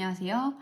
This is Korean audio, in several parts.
안녕하세요.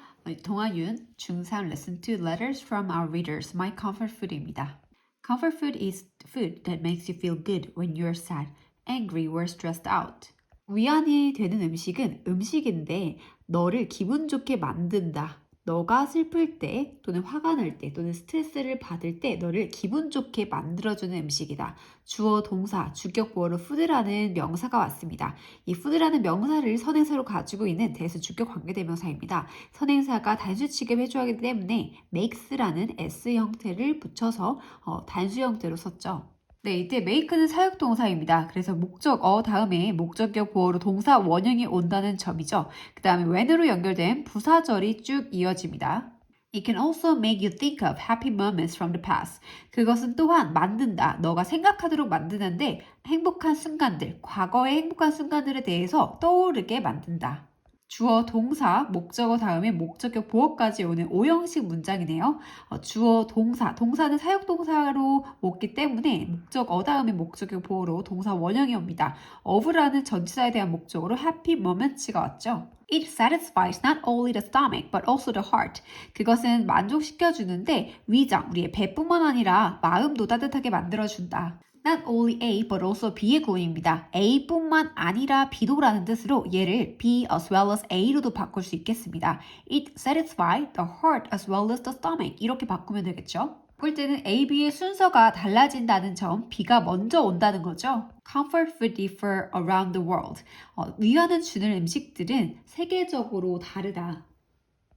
동아윤 중3 Listen to Letters from Our Readers My Comfort Food입니다. Comfort food is food that makes you feel good when you're sad, angry, or stressed out. 위안이 되는 음식은 음식인데 너를 기분 좋게 만든다. 너가 슬플 때 또는 화가 날 때 또는 스트레스를 받을 때 너를 기분 좋게 만들어주는 음식이다. 주어 동사 주격 보어로 food라는 명사가 왔습니다. 이 food라는 명사를 선행사로 가지고 있는 대수 주격 관계대명사입니다. 선행사가 단수 취급해 줘야 하기 때문에 makes라는 s 형태를 붙여서 어, 단수 형태로 썼죠. 네, 이때 make는 사역동사입니다. 그래서 목적어 다음에 목적격 보어로 동사 원형이 온다는 점이죠. 그 다음에 when으로 연결된 부사절이 쭉 이어집니다. It can also make you think of happy moments from the past. 그것은 또한 만든다. 너가 생각하도록 만드는데 행복한 순간들, 과거의 행복한 순간들에 대해서 떠오르게 만든다. 주어, 동사, 목적어 다음에 목적격 보어까지 오는 오형식 문장이네요. 어, 주어, 동사, 동사는 사역동사로 오기 때문에 목적어 다음에 목적격 보어로 동사 원형이 옵니다. of라는 전치사에 대한 목적으로 happy moments가 왔죠. It satisfies not only the stomach but also the heart. 그것은 만족시켜주는데 위장, 우리의 배뿐만 아니라 마음도 따뜻하게 만들어준다. Not only A but also B의 구문입니다. A뿐만 아니라 B도라는 뜻으로 얘를 B as well as A로도 바꿀 수 있겠습니다. It satisfies the heart as well as the stomach 이렇게 바꾸면 되겠죠. 볼 때는 A, B의 순서가 달라진다는 점, B가 먼저 온다는 거죠. Comfort food differ around the world. 어, 위안을 주는 음식들은 세계적으로 다르다.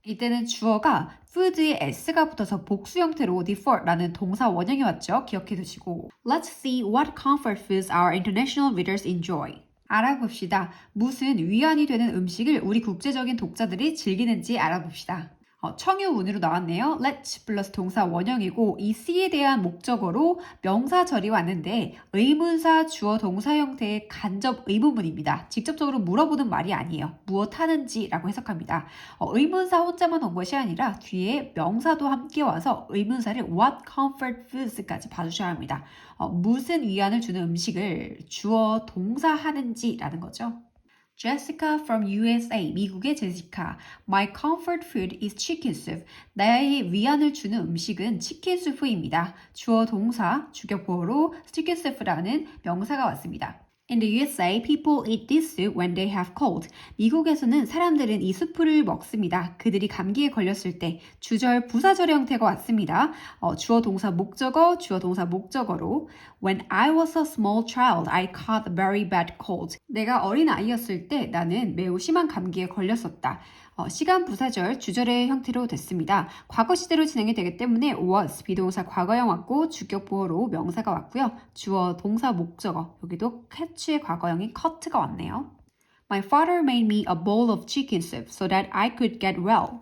이때는 주어가 food에 s가 붙어서 복수 형태로 differ라는 동사 원형이 왔죠. 기억해 두시고. Let's see what comfort foods our international readers enjoy. 알아봅시다. 무슨 위안이 되는 음식을 우리 국제적인 독자들이 즐기는지 알아봅시다. 어, 청유문으로 나왔네요. let's 플러스 동사 원형이고 이 C에 대한 목적어로 명사 절이 왔는데 의문사 주어 동사 형태의 간접 의문문입니다. 직접적으로 물어보는 말이 아니에요. 무엇 하는지라고 해석합니다. 어, 의문사 혼자만 온 것이 아니라 뒤에 명사도 함께 와서 의문사를 what comfort foods까지 봐주셔야 합니다. 어, 무슨 위안을 주는 음식을 주어 동사 하는지라는 거죠. Jessica from USA, 미국의 제시카. My comfort food is chicken soup. 나의 위안을 주는 음식은 치킨 수프입니다. 주어 동사, 주격보어로 chicken soup라는 명사가 왔습니다. In the USA, people eat this soup when they have cold. 미국에서는 사람들은 이 수프를 먹습니다. 그들이 감기에 걸렸을 때 주절 부사절의 형태가 왔습니다. 어, 주어 동사 목적어, 주어 동사 목적어로 When I was a small child, I caught a very bad cold. 내가 어린 아이였을 때 나는 매우 심한 감기에 걸렸었다. 어, 시간 부사절 주절의 형태로 됐습니다. 과거 시대로 진행이 되기 때문에 was 비동사 과거형 왔고 주격 보어로 명사가 왔고요. 주어 동사 목적어 여기도 catch의 과거형인 cut가 왔네요. My father made me a bowl of chicken soup so that I could get well.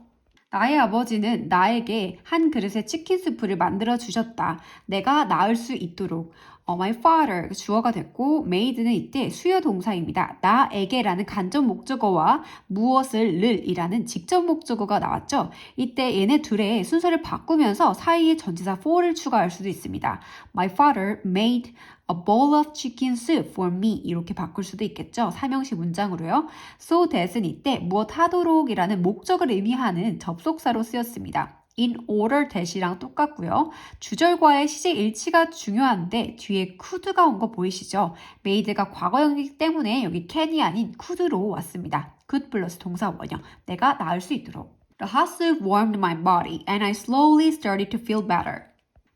나의 아버지는 나에게 한 그릇의 치킨 수프를 만들어 주셨다. 내가 나을 수 있도록. 어, my father 주어가 됐고 made는 이때 수요 동사입니다. 나에게라는 간접 목적어와 무엇을 를이라는 직접 목적어가 나왔죠. 이때 얘네 둘의 순서를 바꾸면서 사이에 전치사 for를 추가할 수도 있습니다. My father made a bowl of chicken soup for me 이렇게 바꿀 수도 있겠죠. 삼형식 문장으로요. So that은 이때 무엇 하도록이라는 목적을 의미하는 접속사로 쓰였습니다. In order that이랑 똑같고요. 주절과의 시제 일치가 중요한데 뒤에 could가 온 거 보이시죠? made가 과거형이기 때문에 여기 can이 아닌 could로 왔습니다. could 플러스 동사 원형. 내가 나을 수 있도록. The hot soup warmed my body and I slowly started to feel better.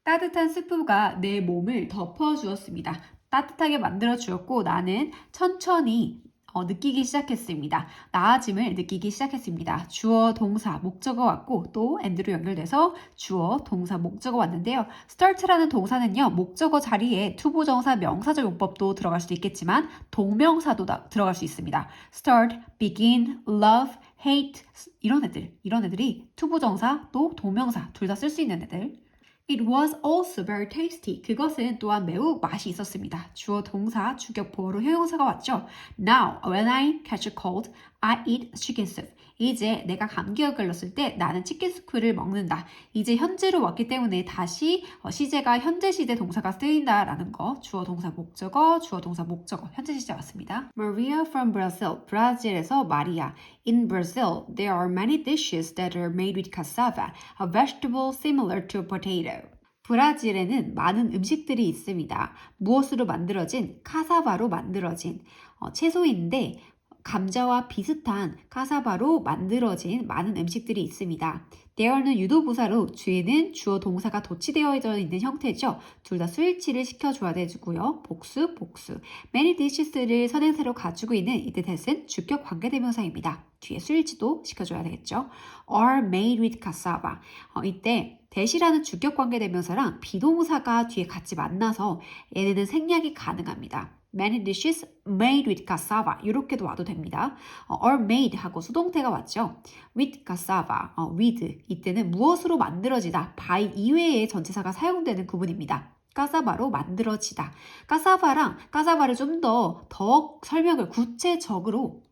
따뜻한 스프가 내 몸을 덮어주었습니다. 따뜻하게 만들어 주었고 나는 천천히 어, 느끼기 시작했습니다. 나아짐을 느끼기 시작했습니다. 주어, 동사, 목적어 왔고 또 and로 연결돼서 주어, 동사, 목적어 왔는데요. start라는 동사는요. 목적어 자리에 투부정사, 명사적 용법도 들어갈 수도 있겠지만 동명사도 다, 들어갈 수 있습니다. start, begin, love, hate 이런 애들, 이런 애들이 투부정사 또 동명사 둘 다 쓸 수 있는 애들. It was also very tasty. 그것은 또한 매우 맛이 있었습니다. 주어 동사 주격 보어로 형용사가 왔죠. Now, when I catch a cold, I eat chicken soup. 이제 내가 감기가 걸렸을 때 나는 치킨 스프를 먹는다. 이제 현재로 왔기 때문에 다시 어, 시제가 현재 시제 동사가 쓰인다라는 거. 주어 동사 목적어, 주어 동사 목적어. 현재 시제 왔습니다. Maria from Brazil. 브라질에서 마리아. In Brazil, there are many dishes that are made with cassava, a vegetable similar to potato. 브라질에는 많은 음식들이 있습니다. 무엇으로 만들어진 카사바로 만들어진 어, 채소인데 감자와 비슷한 카사바로 만들어진 많은 음식들이 있습니다. there는 유도부사로 주에는 주어 동사가 도치되어 있는 형태죠. 둘다 스위치를 시켜줘야 되고요. 복수, 복수. many dishes를 선행사로 가지고 있는 이때 that은 주격 관계대명사입니다. 뒤에 스위치도 시켜줘야 되겠죠. are made with cassava. 어, 이때 대시라는 주격 관계대명사랑 비동사가 뒤에 같이 만나서 얘네는 생략이 가능합니다. Many dishes made with cassava 이렇게도 와도 됩니다. 어, are made 하고 수동태가 왔죠. with cassava, 어, with 이때는 무엇으로 만들어지다 by 이외의 전체사가 사용되는 구문입니다. 까사바로 만들어지다. 까사바랑 까사바를 좀 더 더 설명을 구체적으로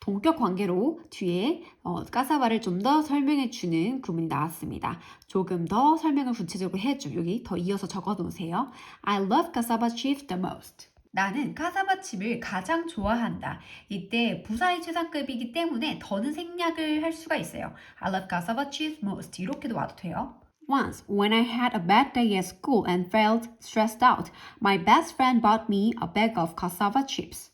동격 관계로 뒤에 어, 까사바를 좀 더 설명해 주는 구문이 나왔습니다. 조금 더 설명을 구체적으로 해줘. 여기 더 이어서 적어 놓으세요. I love cassava chips the most. 나는 카사바 칩을 가장 좋아한다. 이때 부사의 최상급이기 때문에 더는 생략을 할 수가 있어요. I love chips most. 이렇게도 와도 돼요. Once, when I had a bad day at school and felt stressed out, my best friend bought me a bag of cassava chips.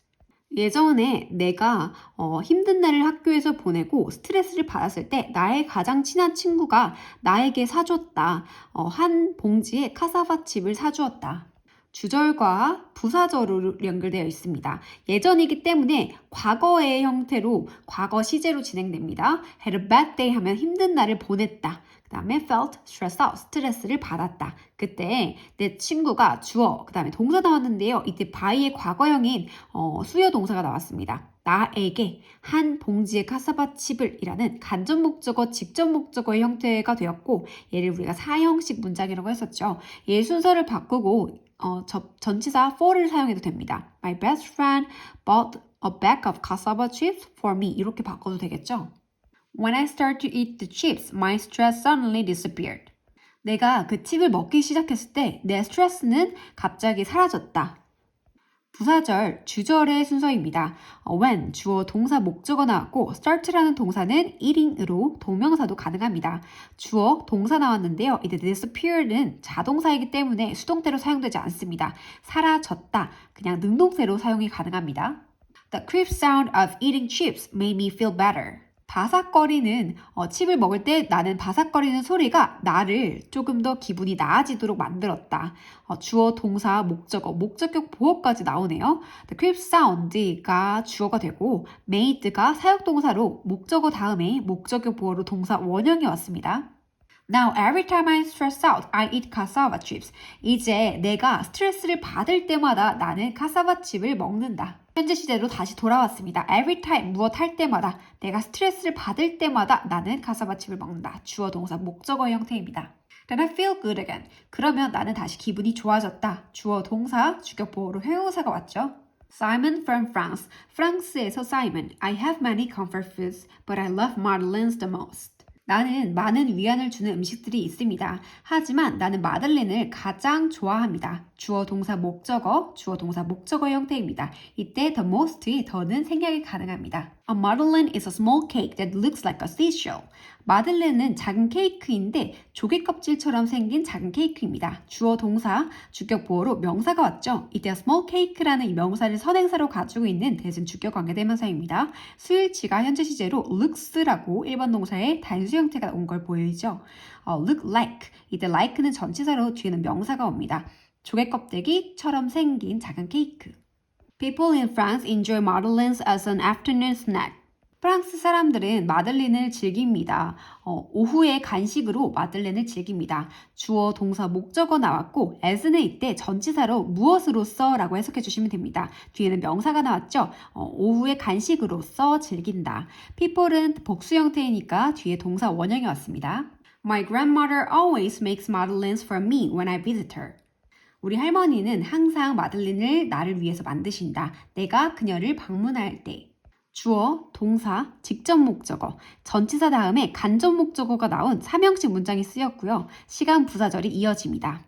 예전에 내가 어, 힘든 날을 학교에서 보내고 스트레스를 받았을 때 나의 가장 친한 친구가 나에게 사줬다. 어, 한 봉지에 카사바 칩을 사주었다. 주절과 부사절로 연결되어 있습니다. 예전이기 때문에 과거의 형태로 과거 시제로 진행됩니다. had a bad day 하면 힘든 날을 보냈다. 그 다음에 felt stressed out, 스트레스를 받았다. 그때 내 친구가 주어, 그 다음에 동사 나왔는데요. 이때 by의 과거형인 어, 수요 동사가 나왔습니다. 나에게 한 봉지의 카사바 칩을 이라는 간접 목적어, 직접 목적어의 형태가 되었고 얘를 우리가 사형식 문장이라고 했었죠. 얘 순서를 바꾸고 어, 접, 전치사 for를 사용해도 됩니다. My best friend bought a bag of cassava chips for me. 이렇게 바꿔도 되겠죠? When I started to eat the chips, my stress suddenly disappeared. 내가 그 칩을 먹기 시작했을 때 내 스트레스는 갑자기 사라졌다. 부사절, 주절의 순서입니다. 어, when, 주어, 동사, 목적어 나왔고 start라는 동사는 eating으로 동명사도 가능합니다. 주어, 동사 나왔는데요. 이때 disappear는 자동사이기 때문에 수동태로 사용되지 않습니다. 사라졌다, 그냥 능동태로 사용이 가능합니다. The crisp sound of eating chips made me feel better. 바삭거리는 어, 칩을 먹을 때 나는 바삭거리는 소리가 나를 조금 더 기분이 나아지도록 만들었다. 어, 주어, 동사, 목적어, 목적격 보어까지 나오네요. The crisp sound가 주어가 되고 made가 사역동사로 목적어 다음에 목적격 보어로 동사 원형이 왔습니다. Now every time I stress out, I eat cassava chips. 이제 내가 스트레스를 받을 때마다 나는 카사바 칩을 먹는다. 현재 시대로 다시 돌아왔습니다. Every time 무엇 할 때마다 내가 스트레스를 받을 때마다 나는 카사바 칩을 먹는다. 주어 동사 목적어 형태입니다. Then I feel good again. 그러면 나는 다시 기분이 좋아졌다. 주어 동사 주격 보호로 회용사가 왔죠. Simon from France. 프랑스에서 Simon. I have many comfort foods, but I love madeleines the most. 나는 많은 위안을 주는 음식들이 있습니다. 하지만 나는 마들렌을 가장 좋아합니다. 주어 동사 목적어, 주어 동사 목적어 형태입니다. 이때 the most의 더는 생략이 가능합니다. A madeleine is a small cake that looks like a seashell. 마들렌은 작은 케이크인데 조개 껍질처럼 생긴 작은 케이크입니다. 주어 동사, 주격 보호로 명사가 왔죠. 이때 small cake라는 이 명사를 선행사로 가지고 있는 대신 주격 관계대명사입니다. 수일치가 현재 시제로 looks라고 일반 동사의 단수 형태가 온 걸 보이죠. 어, look like 이때 like는 전치사로 뒤에는 명사가 옵니다. 조개 껍데기처럼 생긴 작은 케이크. People in France enjoy madeleines as an afternoon snack. 프랑스 사람들은 마들렌을 즐깁니다. 어, 오후에 간식으로 마들렌을 즐깁니다. 주어, 동사, 목적어 나왔고 as는 이때 전치사로 무엇으로써 라고 해석해 주시면 됩니다. 뒤에는 명사가 나왔죠. 어, 오후에 간식으로써 즐긴다. people은 복수 형태이니까 뒤에 동사 원형이 왔습니다. My grandmother always makes madeleines for me when I visit her. 우리 할머니는 항상 마들렌을 나를 위해서 만드신다. 내가 그녀를 방문할 때. 주어, 동사, 직접 목적어, 전치사 다음에 간접 목적어가 나온 삼형식 문장이 쓰였고요. 시간 부사절이 이어집니다.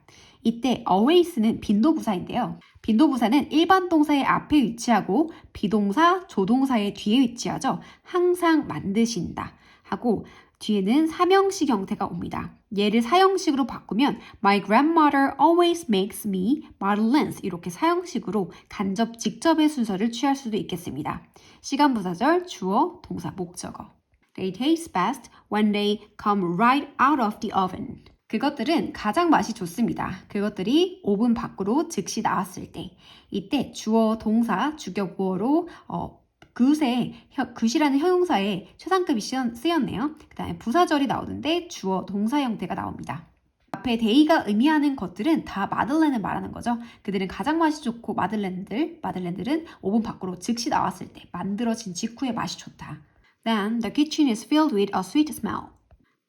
이때 always는 빈도부사인데요. 빈도부사는 일반 동사의 앞에 위치하고 비동사, 조동사의 뒤에 위치하죠. 항상 만드신다 하고 뒤에는 삼형식 형태가 옵니다. 얘를 사형식으로 바꾸면 My grandmother always makes me madeleines 이렇게 사형식으로 간접 직접의 순서를 취할 수도 있겠습니다. 시간 부사절 주어 동사 목적어 They taste best when they come right out of the oven. 그것들은 가장 맛이 좋습니다. 그것들이 오븐 밖으로 즉시 나왔을 때. 이때 주어, 동사, 주격보어로 어, 그새 그시라는 형용사에 최상급이 쓰였네요. 그 다음에 부사절이 나오는데 주어, 동사 형태가 나옵니다. 앞에 데이가 의미하는 것들은 다 마들렌을 말하는 거죠. 그들은 가장 맛이 좋고 마들렌들, 마들렌들은 오븐 밖으로 즉시 나왔을 때 만들어진 직후에 맛이 좋다. Then the kitchen is filled with a sweet smell.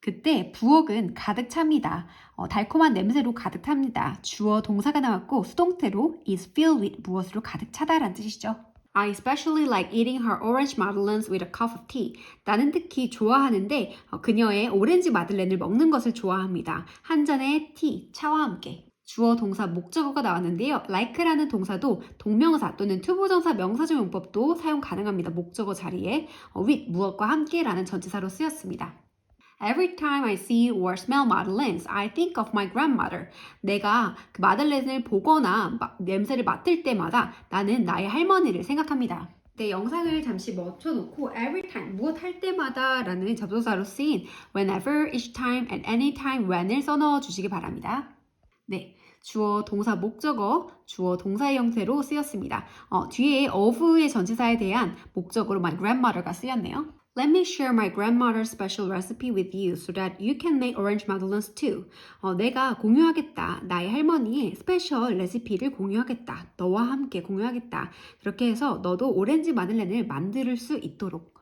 그때 부엌은 가득 찹니다. 어, 달콤한 냄새로 가득 탑니다. 주어 동사가 나왔고 수동태로 is filled with 무엇으로 가득 차다라는 뜻이죠. I especially like eating her orange madeleines with a cup of tea. 나는 특히 좋아하는데 어, 그녀의 오렌지 마들렌을 먹는 것을 좋아합니다. 한 잔의 티, 차와 함께. 주어 동사 목적어가 나왔는데요. like라는 동사도 동명사 또는 투부정사 명사절 용법도 사용 가능합니다. 목적어 자리에 어, with 무엇과 함께라는 전치사로 쓰였습니다. Every time I see or smell madeleines, I think of my grandmother. 내가 그 마들렌을 보거나 마, 냄새를 맡을 때마다 나는 나의 할머니를 생각합니다. 네, 영상을 잠시 멈춰놓고 every time, 무엇 할 때마다 라는 접속사로 쓰인 whenever, each time, and any time when을 써넣어 주시기 바랍니다. 네. 주어, 동사, 목적어, 주어, 동사의 형태로 쓰였습니다. 어, 뒤에 of의 전치사에 대한 목적으로 my grandmother가 쓰였네요. Let me share my grandmother's special recipe with you so that you can make orange madeleines too. 어, 내가 공유하겠다. 나의 할머니의 스페셜 레시피를 공유하겠다. 너와 함께 공유하겠다. 그렇게 해서 너도 오렌지 마들렌을 만들 수 있도록.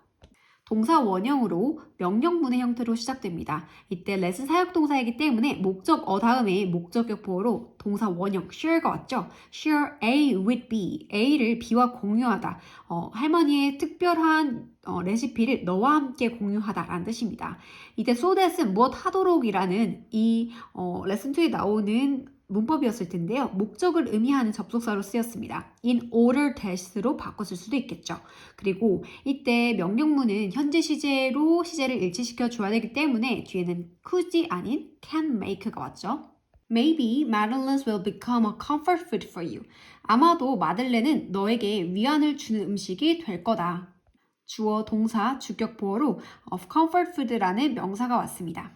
동사 원형으로 명령문의 형태로 시작됩니다. 이때 레스 사역동사이기 때문에 목적 어 다음에 목적격 보호로 동사 원형 share가 왔죠. share A with B. A를 B와 공유하다. 어, 할머니의 특별한 어, 레시피를 너와 함께 공유하다라는 뜻입니다. 이때 so that은 무엇 하도록이라는 이 어, 레슨 2에 나오는 문법이었을 텐데요. 목적을 의미하는 접속사로 쓰였습니다. in order that으로 바꿨을 수도 있겠죠. 그리고 이때 명령문은 현재 시제로 시제를 일치시켜 줘야 되기 때문에 뒤에는 could이 아닌 can make가 왔죠. Maybe madeleines will become a comfort food for you. 아마도 마들렌은 너에게 위안을 주는 음식이 될 거다. 주어, 동사, 주격 보어로 of comfort food라는 명사가 왔습니다.